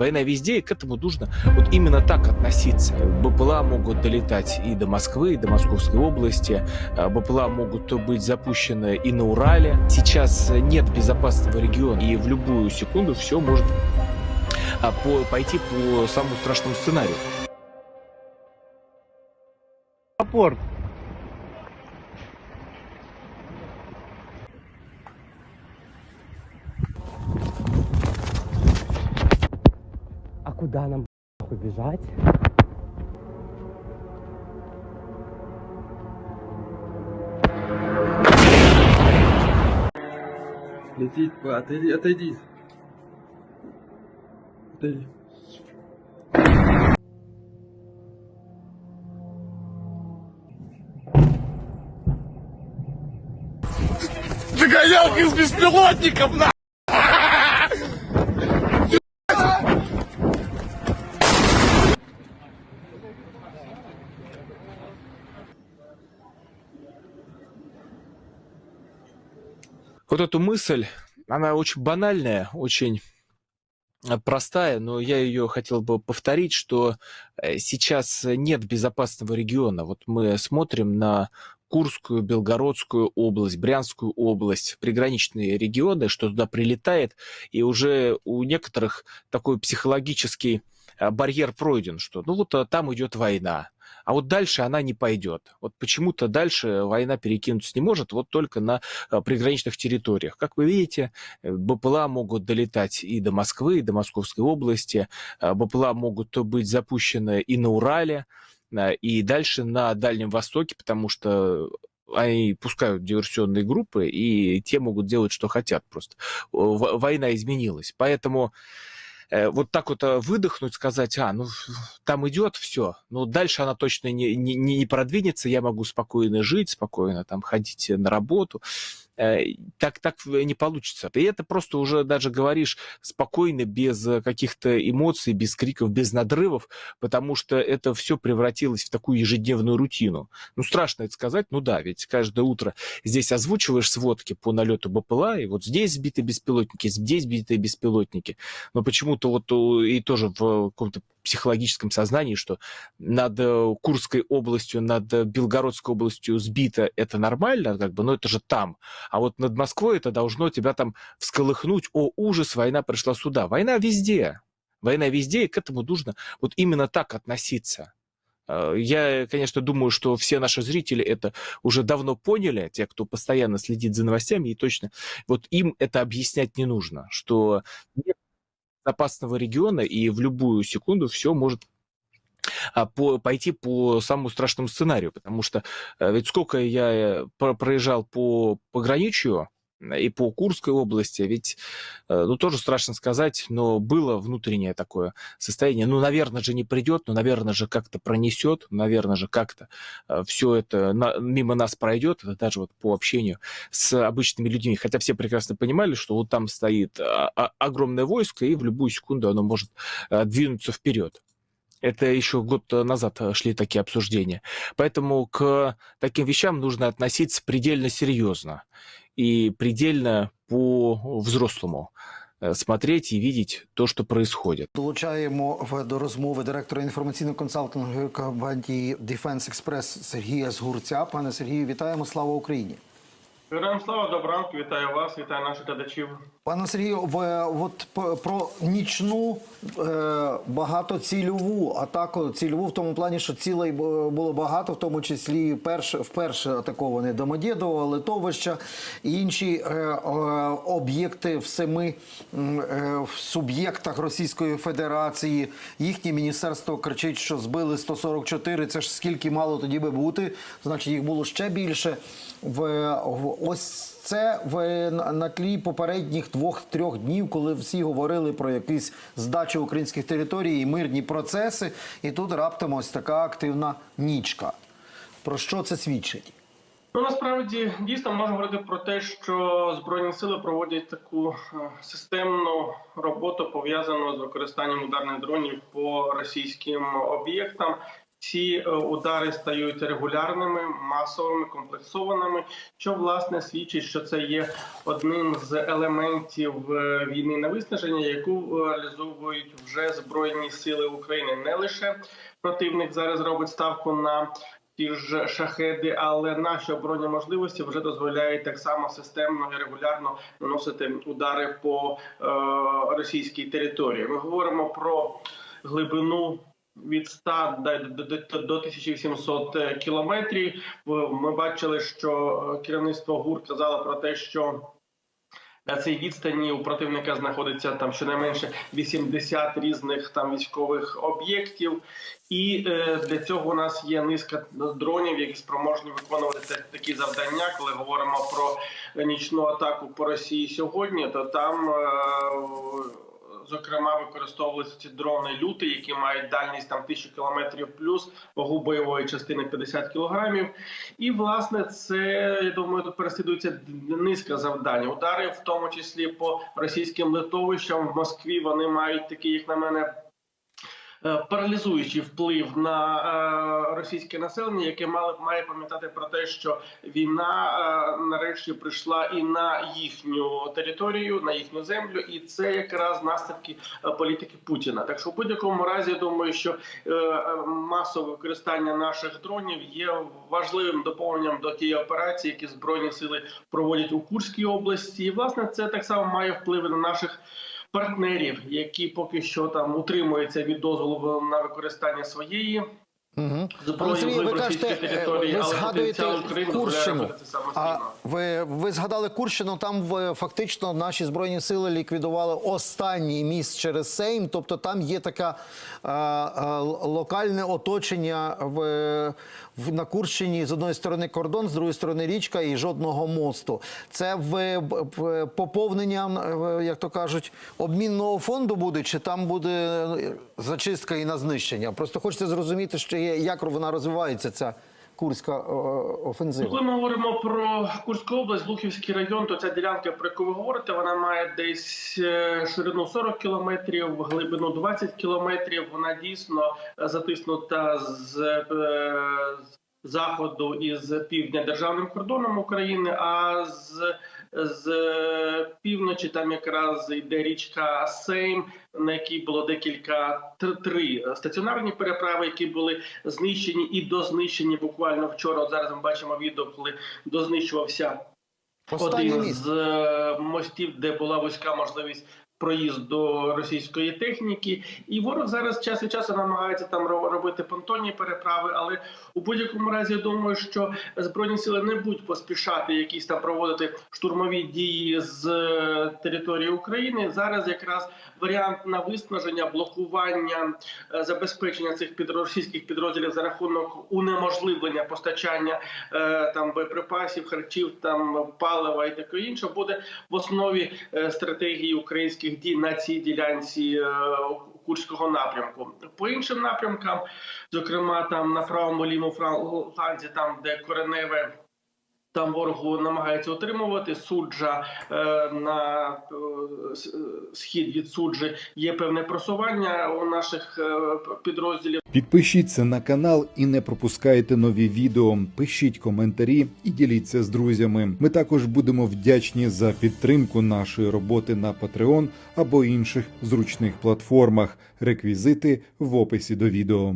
Война везде, и к этому нужно вот именно так относиться. БПЛА могут долетать и до Москвы, и до Московской области. А, БПЛА могут быть запущены и на Урале. Сейчас нет безопасного региона, и в любую секунду все может а, по- пойти по самому страшному сценарию. Апорт. Куда нам побежать? Летит, отойди, отойди. Отойди. Загонялка из беспилотников, на! Вот эту мысль, она очень банальная, очень э, простая, но я ее хотел бы повторить, что э, сейчас нет безопасного региона. Вот мы смотрим на Курскую, Белгородскую область, Брянскую область, приграничные регионы, что туда прилетает, и уже у некоторых такой психологический барьер пройден, что ну вот а, там идет война, а вот дальше она не пойдет. Вот почему-то дальше война перекинуться не может, вот только на э, приграничных территориях. Как вы видите, э, БПЛА могут долетать и до Москвы, и до Московской области, э, БПЛА могут быть запущены и на Урале, э, и дальше на Дальнем Востоке, потому что они пускают диверсионные группы, и те могут делать, что хотят просто. Война изменилась. Поэтому э, вот так вот э, выдохнуть, сказать, а, ну, там идет все, ну дальше она точно не, не, не продвинется, я могу спокойно жить, спокойно там ходить на работу. Э, Так, так не получится. И это просто уже даже говоришь спокойно, без э, каких-то эмоций, без криков, без надрывов, потому что это все превратилось в такую ежедневную рутину. Ну, страшно это сказать, ну да, ведь каждое утро здесь озвучиваешь сводки по налету БПЛА, и вот здесь сбиты беспилотники, здесь сбиты беспилотники. Но почему-то вот у- и тоже в каком-то психологическом сознании, что над э, Курской областью, над э, Белгородской областью сбито это нормально, как бы, но это же там. А вот над Москвой это должно тебя там всколыхнуть. О, ужас, война пришла сюда. Война везде. Война везде, и к этому нужно вот именно так относиться. Э, Я, конечно, думаю, что все наши зрители это уже давно поняли, те, кто постоянно следит за новостями, и точно вот им это объяснять не нужно, что нет безопасного региона, и в любую секунду все может а, по, пойти по самому страшному сценарию, потому что э, ведь сколько я э, про- проезжал по пограничью и по Курской области, ведь, э, ну, тоже страшно сказать, но было внутреннее такое состояние. Ну, наверное же не придет, ну, наверное же как-то пронесет, наверное же как-то все это на- мимо нас пройдет, это даже вот по общению с обычными людьми. Хотя все прекрасно понимали, что вот там стоит а, а, огромное войско, и в любую секунду оно может двинуться вперед. Это еще год назад э, шли такие обсуждения. Поэтому к таким вещам нужно относиться предельно серьезно и предельно по-взрослому э, смотреть и видеть то, что происходит. Долучаємо до розмови директора інформаційно-консалтингової компанії Defense Express Сергія Згурця. Пане Сергію, вітаємо! Слава Україні! Героям слава, доброго ранку, вітаю вас, вітаю наших глядачів. Пане Сергію, в, от про нічну е, багатоцільову атаку, цільову в тому плані, що цілей було багато, в тому числі перше, вперше атаковане Домодєдово, Литовища і інші е, е, об'єкти в семи е, в суб'єктах Російської Федерації. Їхнє міністерство кричить, що збили 144. Це ж скільки мало тоді би бути, значить їх було ще більше. В, ось це в на, на тлі попередніх двох-трьох днів, коли всі говорили про якісь здачі українських територій і мирні процеси, і тут раптом ось така активна нічка. Про що це свідчить? Ну насправді дійсно можна говорити про те, що збройні сили проводять таку е, системну роботу пов'язану з використанням ударних дронів по російським об'єктам. Ці е, удари стають регулярними, масовими, комплексованими, що власне свідчить, що це є одним з елементів е, війни на виснаження, яку е, реалізовують вже збройні сили України. Не лише противник зараз робить ставку на ті ж шахеди, але наші оборонні можливості вже дозволяють так само системно і регулярно наносити удари по е, російській території. Ми говоримо про глибину. Від 100 до, до, до, до 1700 кілометрів ми бачили, що керівництво ГУР казало про те, що на цій відстані у противника знаходиться там щонайменше 80 різних там військових об'єктів, і е, для цього у нас є низка дронів, які спроможні виконувати такі завдання. Коли говоримо про нічну атаку по Росії сьогодні, то там. Е, Зокрема, використовувалися ці дрони люти, які мають дальність там тисячу кілометрів плюс вагу бойової частини 50 кілограмів. І власне це я думаю, тут переслідується низка завдань. Удари, в тому числі по російським литовищам в Москві. Вони мають такі, як на мене. Е, Паралізуючий вплив на е, російське населення, яке мало має пам'ятати про те, що війна е, нарешті прийшла і на їхню територію, на їхню землю, і це якраз наслідки політики Путіна. Так що в будь-якому разі я думаю, що масове використання наших дронів є важливим доповненням до тієї операції, які збройні сили проводять у Курській області. І власне це так само має впливи на наших. Партнерів, які поки що там утримуються від дозволу на використання своєї Угу. зброї ви кажете, е, території, ви але згадуєте України Курщину. А ви, ви згадали Курщину, там фактично наші збройні сили ліквідували останній міст через Сейм. Тобто там є а, локальне оточення в, на Курщині з одної сторони кордон, з другої сторони річка і жодного мосту. Це в, поповнення, як то кажуть, обмінного фонду буде, чи там буде зачистка і на знищення? Просто хочеться зрозуміти, що є, як вона розвивається, ця курська е, офензива. Коли ми говоримо про Курську область, Глухівський район, то ця ділянка, про яку ви говорите, вона має десь е, ширину 40 кілометрів, глибину 20 кілометрів. Вона дійсно е, затиснута е, з заходу і з півдня державним кордоном України. А з з півночі там якраз йде річка Сейм, на якій було декілька три, стаціонарні переправи, які були знищені і дознищені буквально вчора. От зараз ми бачимо відео, коли дознищувався один з е, мостів, де була вузька можливість проїзду російської техніки, і ворог зараз час від часу намагається там ро- робити понтонні переправи. Але у будь-якому разі я думаю, що збройні сили не будуть поспішати якісь там проводити штурмові дії з е, території України. Зараз якраз варіант на виснаження, блокування, е, забезпечення цих під російських підрозділів за рахунок унеможливлення постачання е, там боєприпасів, харчів, там палива і таке інше буде в основі стратегії українських дій на цій ділянці е, Курського напрямку. По іншим напрямкам, зокрема там на правому лівому фланзі, там де кореневе. Там ворогу намагається отримувати суджа е, на е, е, схід від суджі. Є певне просування у наших підрозділів. Підпишіться на канал і не пропускайте нові відео. Пишіть коментарі і діліться з друзями. Ми також будемо вдячні за підтримку нашої роботи на Patreon або інших зручних платформах. Реквізити в описі до відео.